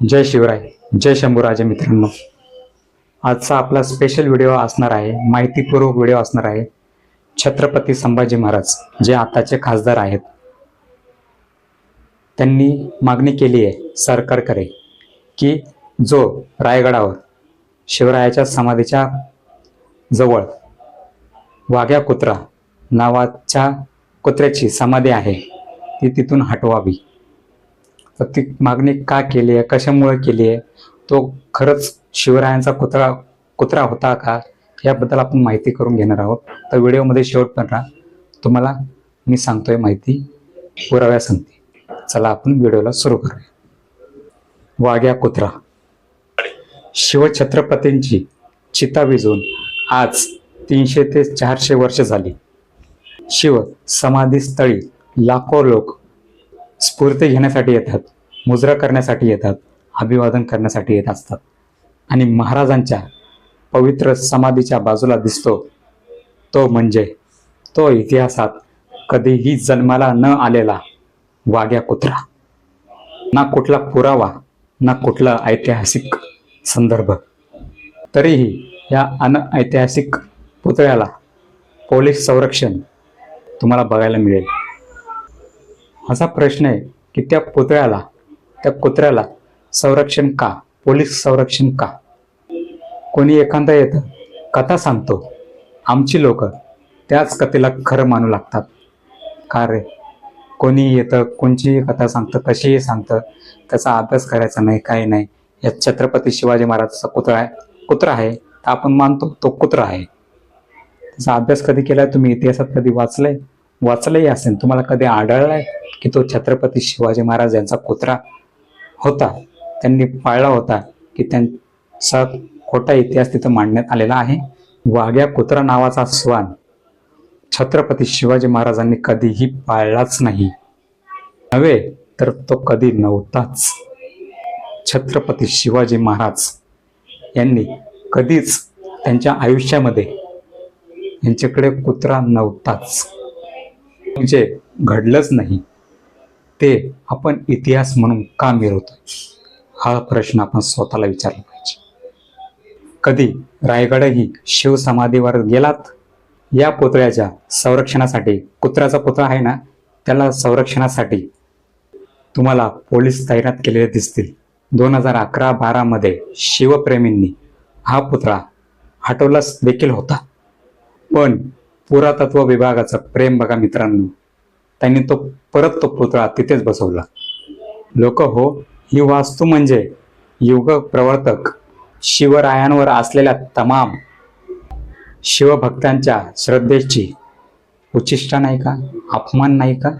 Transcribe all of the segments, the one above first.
जय शिवराय जय शंभूराजे मित्रांनो. आजचा आपला स्पेशल व्हिडिओ असणार आहे माहितीपूर्वक व्हिडिओ असणार आहे छत्रपती संभाजी महाराज जे आताचे खासदार आहेत. त्यांनी मागणी केली आहे सरकारकडे की जो रायगडावर शिवरायाच्या समाधीच्या जवळ वाघ्या कुत्रा नावाच्या कुत्र्याची समाधी आहे ती तिथून हटवावी. तर ती मागणी का केली आहे? कशामुळे केली आहे? तो खरंच शिवरायांचा कुत्रा कुत्रा होता का? याबद्दल आपण माहिती करून घेणार आहोत. तर व्हिडिओमध्ये शेवटपर्यंत राहा. तुम्हाला मी सांगतोय माहिती पुराव्या सांगते चला आपण व्हिडिओला सुरू करूया. वाघ्या कुत्रा. शिवछत्रपतींची चिता विजून आज तीनशे ते चारशे वर्ष झाली. शिव समाधीस्थळी लाखो लोक स्फूर्ती घेण्यासाठी येतात मुजरा करण्यासाठी येतात अभिवादन करण्यासाठी येत असतात. आणि महाराजांच्या पवित्र समाधीच्या बाजूला दिसतो तो म्हणजे तो इतिहासात कधीही जन्माला न आलेला वाघ्या कुत्रा. ना कुठला पुरावा ना कुठला ऐतिहासिक संदर्भ. तरीही या अनऐतिहासिक पुतळ्याला पोलीस संरक्षण तुम्हाला बघायला मिळेल. असा प्रश्न आहे की त्या पुतळ्याला त्या कुत्र्याला संरक्षण का? पोलीस संरक्षण का? कोणी एखादा येतं कथा सांगतो. आमची लोक त्याच कथेला खरं मानू लागतात. का रे? कोणी येतं कोणचीही कथा सांगतं कशीही सांगतं त्याचा अभ्यास करायचा नाही काही नाही. या छत्रपती शिवाजी महाराजाचा कुत्रा आहे कुत्रा आहे तर आपण मानतो तो कुत्रा आहे. त्याचा अभ्यास कधी केलाय? तुम्ही इतिहासात कधी वाचलंय? वाचलंही असेल. तुम्हाला कधी आढळलाय की तो छत्रपती शिवाजी महाराज यांचा कुत्रा होता? त्यांनी पाळला होता की त्यांचा खोटा इतिहास तिथं मांडण्यात आलेला आहे? वाघ्या कुत्रा नावाचा स्वान छत्रपती शिवाजी महाराजांनी कधीही पाळलाच नाही. नव्हे तर तो कधी नव्हताच. छत्रपती शिवाजी महाराज यांनी कधीच त्यांच्या आयुष्यामध्ये यांच्याकडे कुत्रा नव्हताच. जे घडलंच नाही ते आपण इतिहास म्हणून का मिरवतो? हा प्रश्न आपण स्वतःला विचारला पाहिजे. कधी रायगडही शिवसमाधीवर गेलात? या पुतळ्याच्या संरक्षणासाठी कुत्र्याचा पुतळा आहे ना त्याला संरक्षणासाठी तुम्हाला पोलीस तैनात केलेले दिसतील. दोन हजार अकरा बारामध्ये शिवप्रेमींनी हा पुतळा हटवलाच देखील होता. पण पुरातत्व विभागाचं प्रेम बघा मित्रांनो. त्यांनी तो परत तो पुतळा तिथेच बसवला. लोक हो ही वास्तू म्हणजे युग प्रवर्तक शिवरायांवर असलेल्या तमाम शिवभक्तांच्या श्रद्धेची उचिष्ठा नाही का? अपमान नाही का?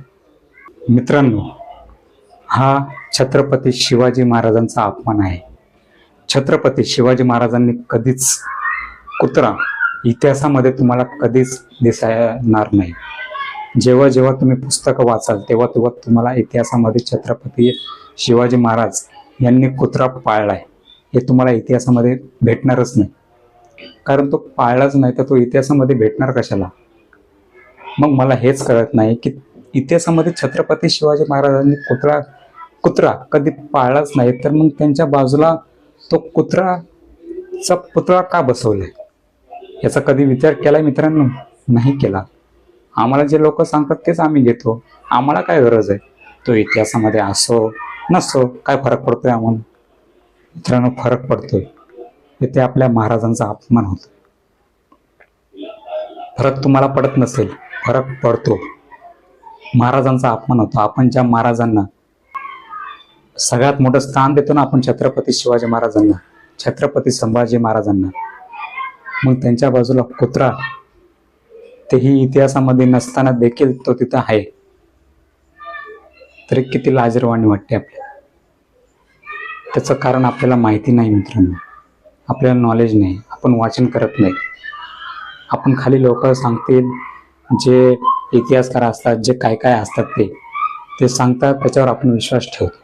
मित्रांनो हा छत्रपती शिवाजी महाराजांचा अपमान आहे. छत्रपती शिवाजी महाराजांनी कधीच कुत्रा इतिहासामध्ये तुम्हाला कधीच दिसणार नाही. जेव्हा जेव्हा तुम्ही पुस्तकं वाचाल तेव्हा तेव्हा तुम्हाला इतिहासामध्ये छत्रपती शिवाजी महाराज यांनी कुत्रा पाळलाय. हे तुम्हाला इतिहासामध्ये भेटणारच नाही. कारण तो पाळलाच नाही तर तो इतिहासामध्ये भेटणार कशाला? मग मला हेच कळत नाही की इतिहासामध्ये छत्रपती शिवाजी महाराजांनी कुत्रा कुत्रा कधी पाळलाच नाही तर मग त्यांच्या बाजूला तो कुत्राचा पुतळा का बसवलाय? याचा कधी विचार केलाय मित्रांनो? नाही केला. आम्हाला जे लोक सांगतात तेच आम्ही घेतो. आम्हाला काय गरज आहे? तो इतिहासामध्ये असो नसो काय फरक पडतोय आम्हाला? मित्रांनो फरक पडतोय. इथे आपल्या महाराजांचा अपमान होतो. फरक तुम्हाला पडत नसेल फरक पडतो. महाराजांचा अपमान होतो. आपण ज्या महाराजांना सगळ्यात मोठं स्थान देतो ना आपण छत्रपती शिवाजी महाराजांना छत्रपती संभाजी महाराजांना मग त्यांच्या बाजूला कुत्रा तेही इतिहासामध्ये नसताना देखील तो तिथं आहे. तरी किती लाजरवाणी वाटते आपल्याला. त्याचं कारण आपल्याला माहिती नाही मित्रांनो. आपल्याला नॉलेज नाही. आपण वाचन करत नाही. आपण खाली लोक सांगतील जे इतिहासकार असतात जे काय काय असतात ते ते सांगतात त्याच्यावर आपण विश्वास ठेवतो.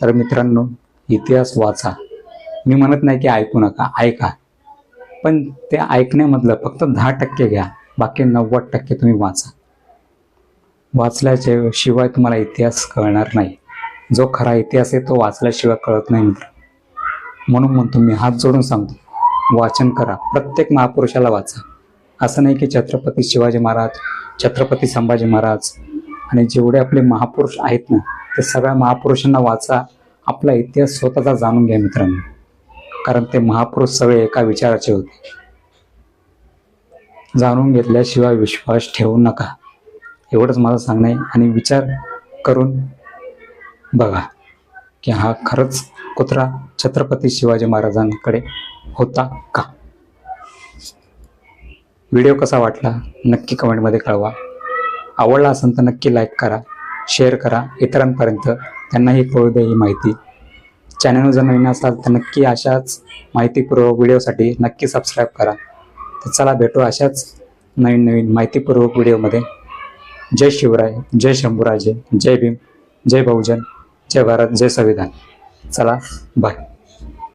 तर मित्रांनो इतिहास वाचा. मी म्हणत नाही की ऐकू नका. ऐका. पण ते ऐकण्यामधलं फक्त दहा टक्के घ्या बाकी नव्वद टक्के तुम्ही वाचा. वाचल्याच्या शिवाय तुम्हाला इतिहास कळणार नाही. जो खरा इतिहास आहे तो वाचल्याशिवाय कळत नाही मित्र. म्हणून म्हणतो मी हात जोडून सांगतो वाचन करा प्रत्येक महापुरुषाला वाचा. असं नाही की छत्रपती शिवाजी महाराज छत्रपती संभाजी महाराज आणि जेवढे आपले महापुरुष आहेत ना ते सगळ्या महापुरुषांना वाचा. आपला इतिहास स्वतःचा जाणून घ्या मित्रांनो. कारण ते महापुरुष सगळे एका विचाराचे होते. जाणून घेतल्याशिवाय विश्वास ठेवू नका. एवढंच मला सांगणं आहे. आणि विचार करून बघा की हा खरंच कुत्रा छत्रपती शिवाजी महाराजांकडे होता का? व्हिडिओ कसा वाटला? नक्की कमेंटमध्ये कळवा. आवडला असेल तर नक्की लाईक करा शेअर करा. इतरांपर्यंत त्यांनाही कळू द्या ही माहिती. चॅनल जर नवीन असाल तर नक्की अशाच माहितीपूर्वक व्हिडिओसाठी नक्की सबस्क्राईब करा. तर चला भेटू अशाच नवीन नवीन माहितीपूर्वक व्हिडिओमध्ये. जय शिवराय जय शंभूराजे जय भीम जय बहुजन जय भारत जय संविधान. चला बाय